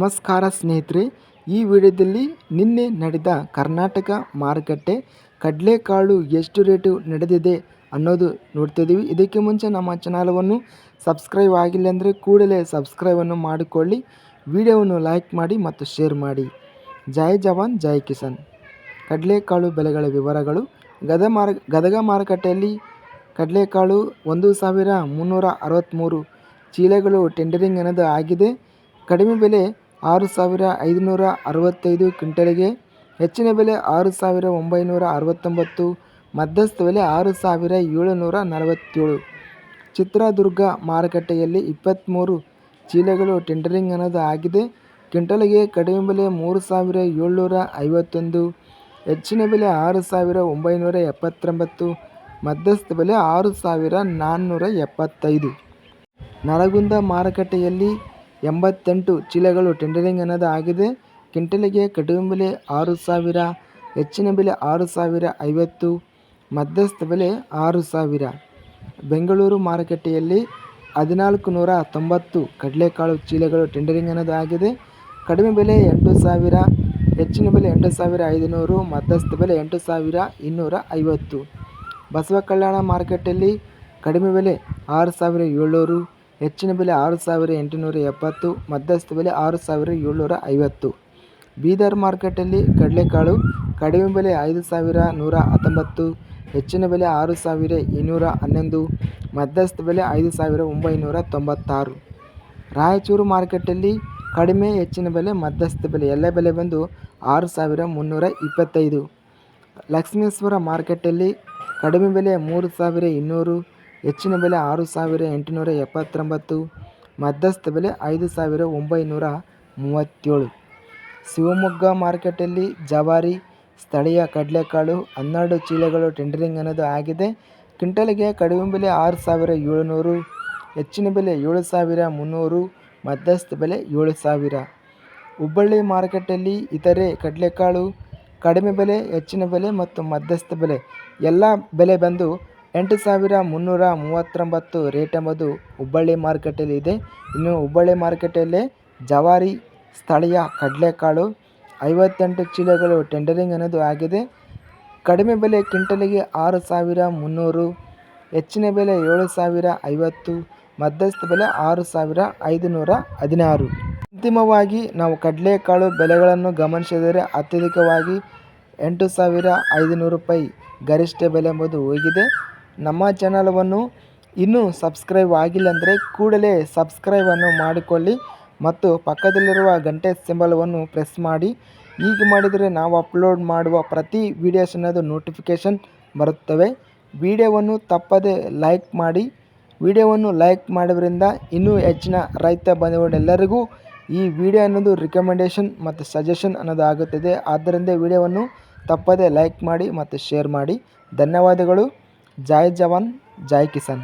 ನಮಸ್ಕಾರ ಸ್ನೇಹಿತರೆ, ಈ ವಿಡಿಯೋದಲ್ಲಿ ನಿನ್ನೆ ನಡೆದ ಕರ್ನಾಟಕ ಮಾರುಕಟ್ಟೆ ಕಡಲೆಕಾಳು ಎಷ್ಟು ರೇಟು ನಡೆದಿದೆ ಅನ್ನೋದು ನೋಡ್ತಿದ್ದೀವಿ ಇದಕ್ಕೆ ಮುಂಚೆ ನಮ್ಮ ಚಾನಲವನ್ನು ಸಬ್ಸ್ಕ್ರೈಬ್ ಆಗಿಲ್ಲ ಅಂದರೆ ಕೂಡಲೇ ಸಬ್ಸ್ಕ್ರೈಬನ್ನು ಮಾಡಿಕೊಳ್ಳಿ. ವಿಡಿಯೋವನ್ನು ಲೈಕ್ ಮಾಡಿ ಮತ್ತು ಶೇರ್ ಮಾಡಿ. ಜೈ ಜವಾನ್, ಜೈ ಕಿಸಾನ್. ಕಡಲೆಕಾಳು ಬೆಲೆಗಳ ವಿವರಗಳು. ಗದ ಮಾರ, ಗದಗ ಮಾರುಕಟ್ಟೆಯಲ್ಲಿ ಕಡಲೆಕಾಳು ಒಂದು ಸಾವಿರ ಮುನ್ನೂರ ಅರವತ್ತ್ಮೂರು ಚೀಲಗಳು ಟೆಂಡರಿಂಗ್ ಅನ್ನೋದು ಆಗಿದೆ. ಕಡಿಮೆ ಬೆಲೆ ಆರು ಸಾವಿರ ಐದುನೂರ ಅರವತ್ತೈದು ಕ್ವಿಂಟಲ್ಗೆ, ಹೆಚ್ಚಿನ ಬೆಲೆ ಆರು ಸಾವಿರ ಒಂಬೈನೂರ ಅರವತ್ತೊಂಬತ್ತು, ಮಧ್ಯಸ್ಥ ಬೆಲೆ ಆರು ಸಾವಿರ ಏಳುನೂರ ನಲವತ್ತೇಳು. ಚಿತ್ರದುರ್ಗ ಮಾರುಕಟ್ಟೆಯಲ್ಲಿ ಇಪ್ಪತ್ತ್ಮೂರು ಚೀಲಗಳು ಟೆಂಡರಿಂಗ್ ಅನ್ನೋದು ಆಗಿದೆ. ಕ್ವಿಂಟಲ್ಗೆ ಕಡಿಮೆ ಬೆಲೆ ಮೂರು ಸಾವಿರ ಏಳ್ನೂರ ಐವತ್ತೊಂದು, ಹೆಚ್ಚಿನ ಬೆಲೆ ಆರು ಸಾವಿರ ಒಂಬೈನೂರ ಎಪ್ಪತ್ತೊಂಬತ್ತು, ಮಧ್ಯಸ್ಥ ಬೆಲೆ ಆರು ಸಾವಿರ ನಾನ್ನೂರ ಎಪ್ಪತ್ತೈದು. ನರಗುಂದ ಮಾರುಕಟ್ಟೆಯಲ್ಲಿ ಎಂಬತ್ತೆಂಟು ಚೀಲಗಳು ಟೆಂಡರಿಂಗ್ ಅನ್ನೋದು ಆಗಿದೆ. ಕ್ವಿಂಟಲಿಗೆ ಕಡಿಮೆ ಬೆಲೆ ಆರು ಸಾವಿರ, ಹೆಚ್ಚಿನ ಬೆಲೆ ಆರು ಸಾವಿರ ಐವತ್ತು, ಮಧ್ಯಸ್ಥ ಬೆಲೆ ಆರು ಸಾವಿರ. ಬೆಂಗಳೂರು ಮಾರುಕಟ್ಟೆಯಲ್ಲಿ ಹದಿನಾಲ್ಕು ನೂರ ತೊಂಬತ್ತು ಕಡಲೆಕಾಳು ಚೀಲಗಳು ಟೆಂಡರಿಂಗ್ ಅನ್ನೋದು ಆಗಿದೆ. ಕಡಿಮೆ ಬೆಲೆ ಎಂಟು ಸಾವಿರ, ಹೆಚ್ಚಿನ ಬೆಲೆ ಎಂಟು ಸಾವಿರ ಐದುನೂರು, ಮಧ್ಯಸ್ಥ ಬೆಲೆ ಎಂಟು ಸಾವಿರ ಇನ್ನೂರ ಐವತ್ತು. ಬಸವ ಕಲ್ಯಾಣ ಮಾರುಕಟ್ಟೆಯಲ್ಲಿ ಕಡಿಮೆ ಬೆಲೆ ಆರು ಸಾವಿರ ಏಳ್ನೂರು ಹೆಚ್ಚಿನ ಬೆಲೆ ಆರು ಸಾವಿರ ಎಂಟುನೂರ ಎಪ್ಪತ್ತು, ಮಧ್ಯಸ್ಥ ಬೆಲೆ ಆರು ಸಾವಿರ ಏಳ್ನೂರ ಐವತ್ತು. ಬೀದರ್ ಮಾರ್ಕೆಟಲ್ಲಿ ಕಡಲೆಕಾಳು ಕಡಿಮೆ ಬೆಲೆ ಐದು ಸಾವಿರ ನೂರ ಹತ್ತೊಂಬತ್ತು, ಹೆಚ್ಚಿನ ಬೆಲೆ ಆರು ಸಾವಿರ ಇನ್ನೂರ ಹನ್ನೊಂದು, ಮಧ್ಯಸ್ಥ ಬೆಲೆ ಐದು ಸಾವಿರ ಒಂಬೈನೂರ ತೊಂಬತ್ತಾರು. ರಾಯಚೂರು ಮಾರ್ಕೆಟಲ್ಲಿ ಕಡಿಮೆ, ಹೆಚ್ಚಿನ ಬೆಲೆ, ಮಧ್ಯಸ್ಥ ಬೆಲೆ, ಎಲ್ಲ ಬೆಲೆ ಬಂದು ಆರು ಸಾವಿರ ಮುನ್ನೂರ ಇಪ್ಪತ್ತೈದು. ಲಕ್ಷ್ಮೇಶ್ವರ ಮಾರ್ಕೆಟಲ್ಲಿ ಕಡಿಮೆ ಬೆಲೆ ಮೂರು ಸಾವಿರ ಇನ್ನೂರು ಹೆಚ್ಚಿನ ಬೆಲೆ ಆರು ಸಾವಿರ ಎಂಟುನೂರ ಎಪ್ಪತ್ತೊಂಬತ್ತು, ಮಧ್ಯಸ್ಥ ಬೆಲೆ ಐದು ಸಾವಿರ ಒಂಬೈನೂರ ಮೂವತ್ತೇಳು. ಶಿವಮೊಗ್ಗ ಮಾರ್ಕೆಟಲ್ಲಿ ಜವಾರಿ, ಸ್ಥಳೀಯ ಕಡಲೆಕಾಳು, ಹನ್ನೆರಡು ಚೀಲಗಳು ಟೆಂಡರಿಂಗ್ ಅನ್ನೋದು ಆಗಿದೆ. ಕ್ವಿಂಟಲ್ಗೆ ಕಡಿಮೆ ಬೆಲೆ ಆರು ಸಾವಿರ ಏಳುನೂರು, ಹೆಚ್ಚಿನ ಬೆಲೆ ಏಳು ಸಾವಿರ ಮುನ್ನೂರು, ಮಧ್ಯಸ್ಥ ಬೆಲೆ ಏಳು ಸಾವಿರ. ಹುಬ್ಬಳ್ಳಿ ಮಾರುಕಟ್ಟೆಯಲ್ಲಿ ಇತರೆ ಕಡಲೆಕಾಳು ಕಡಿಮೆ ಬೆಲೆ, ಹೆಚ್ಚಿನ ಬೆಲೆ ಮತ್ತು ಮಧ್ಯಸ್ಥ ಬೆಲೆ. ಎಲ್ಲ ಬೆಲೆ ಬಂದು ಎಂಟು ಸಾವಿರ ಮುನ್ನೂರ ಮೂವತ್ತೊಂಬತ್ತು ರೇಟ್ ಎಂಬುದು ಹುಬ್ಬಳ್ಳಿ ಮಾರುಕಟ್ಟೆಯಲ್ಲಿ ಇದೆ. ಇನ್ನು ಹುಬ್ಬಳ್ಳಿ ಮಾರುಕಟ್ಟೆಯಲ್ಲೇ ಜವಾರಿ, ಸ್ಥಳೀಯ ಕಡಲೆಕಾಳು, ಐವತ್ತೆಂಟು ಚೀಲಗಳು ಟೆಂಡರಿಂಗ್ ಅನ್ನೋದು ಆಗಿದೆ. ಕಡಿಮೆ ಬೆಲೆ ಕ್ವಿಂಟಲಿಗೆ ಆರು ಸಾವಿರ ಮುನ್ನೂರು, ಹೆಚ್ಚಿನ ಬೆಲೆ ಏಳು ಸಾವಿರ ಐವತ್ತು, ಮಧ್ಯಸ್ಥ ಬೆಲೆ ಆರು ಸಾವಿರ ಐದುನೂರ ಹದಿನಾರು. ಅಂತಿಮವಾಗಿ ನಾವು ಕಡಲೆಕಾಳು ಬೆಲೆಗಳನ್ನು ಗಮನಿಸಿದರೆ ಅತ್ಯಧಿಕವಾಗಿ ಎಂಟು ಸಾವಿರ ಐದುನೂರು ರೂಪಾಯಿ ಗರಿಷ್ಠ ಬೆಲೆ ಎಂಬುದು ಹೋಗಿದೆ. ನಮ್ಮ ಚಾನಲವನ್ನು ಇನ್ನೂ ಸಬ್ಸ್ಕ್ರೈಬ್ ಆಗಿಲ್ಲ ಅಂದರೆ ಕೂಡಲೇ ಸಬ್ಸ್ಕ್ರೈಬನ್ನು ಮಾಡಿಕೊಳ್ಳಿ ಮತ್ತು ಪಕ್ಕದಲ್ಲಿರುವ ಗಂಟೆ ಸಿಂಬಲವನ್ನು ಪ್ರೆಸ್ ಮಾಡಿ. ಹೀಗೆ ಮಾಡಿದರೆ ನಾವು ಅಪ್ಲೋಡ್ ಮಾಡುವ ಪ್ರತಿ ವೀಡಿಯೋಸ್ ಅನ್ನೋದು ನೋಟಿಫಿಕೇಷನ್ ಬರುತ್ತವೆ. ವಿಡಿಯೋವನ್ನು ತಪ್ಪದೆ ಲೈಕ್ ಮಾಡಿ. ವಿಡಿಯೋವನ್ನು ಲೈಕ್ ಮಾಡೋದ್ರಿಂದ ಇನ್ನೂ ಹೆಚ್ಚಿನ ರೈತ ಬಂಧುಗಳೆಲ್ಲರಿಗೂ ಈ ವಿಡಿಯೋ ಅನ್ನೋದು ರಿಕಮೆಂಡೇಷನ್ ಮತ್ತು ಸಜೆಷನ್ ಅನ್ನೋದು ಆಗುತ್ತದೆ. ಆದ್ದರಿಂದ ವಿಡಿಯೋವನ್ನು ತಪ್ಪದೆ ಲೈಕ್ ಮಾಡಿ ಮತ್ತು ಶೇರ್ ಮಾಡಿ. ಧನ್ಯವಾದಗಳು. ಜೈ ಜವಾನ್ ಜೈ ಕಿಸಾನ್